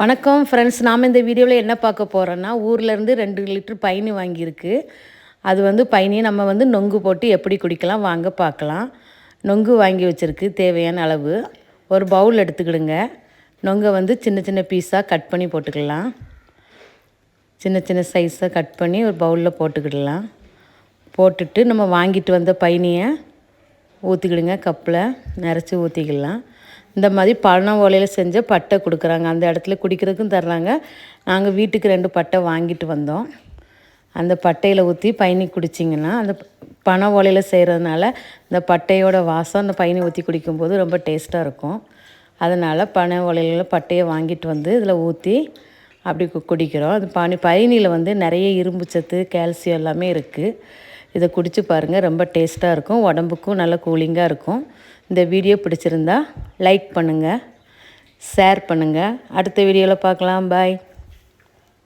வணக்கம் ஃப்ரெண்ட்ஸ் நாம் இந்த வீடியோவில் என்ன பார்க்க போகிறோன்னா ஊர்லேருந்து ரெண்டு லிட்டர் பயணி வாங்கியிருக்கு. அது வந்து பயணியை நம்ம வந்து நொங்கு போட்டு எப்படி குடிக்கலாம் வாங்க பார்க்கலாம். நொங்கு வாங்கி வச்சுருக்கு தேவையான அளவு. ஒரு பவுல் எடுத்துக்கிடுங்க. நொங்கை வந்து சின்ன சின்ன பீஸாக கட் பண்ணி போட்டுக்கலாம். சின்ன சின்ன சைஸாக கட் பண்ணி ஒரு பவுலில் போட்டுக்கிடலாம். போட்டுட்டு நம்ம வாங்கிட்டு வந்த பயணியை ஊற்றிக்கிடுங்க கப்பில் நிறச்சி ஊற்றிக்கலாம் இந்த மாதிரி பழ ஓலையில் செஞ்ச பட்டை கொடுக்குறாங்க. அந்த இடத்துல குடிக்கிறதுக்கும் தர்றாங்க. நாங்கள் வீட்டுக்கு ரெண்டு பட்டை வாங்கிட்டு வந்தோம். அந்த பட்டையில் ஊற்றி பயணி குடிச்சிங்கன்னா அந்த பனை ஓலையில் செய்கிறதுனால இந்த பட்டையோட வாசம் அந்த பயணி ஊற்றி குடிக்கும்போது ரொம்ப டேஸ்ட்டாக இருக்கும். அதனால் பனை ஓலையில் பட்டையை வாங்கிட்டு வந்து இதில் ஊற்றி அப்படி குடிக்கிறோம். அது பனி பயணியில் வந்து நிறைய இரும்பு சத்து கால்சியம் எல்லாமே இருக்குது இதை குடித்து பாருங்கள் ரொம்ப டேஸ்ட்டாக இருக்கும். உடம்புக்கும் நல்ல கூலிங்காக இருக்கும். இந்த வீடியோ பிடிச்சிருந்தா லைக் பண்ணுங்கள் ஷேர் பண்ணுங்கள் அடுத்த வீடியோவில் பார்க்கலாம். பாய்.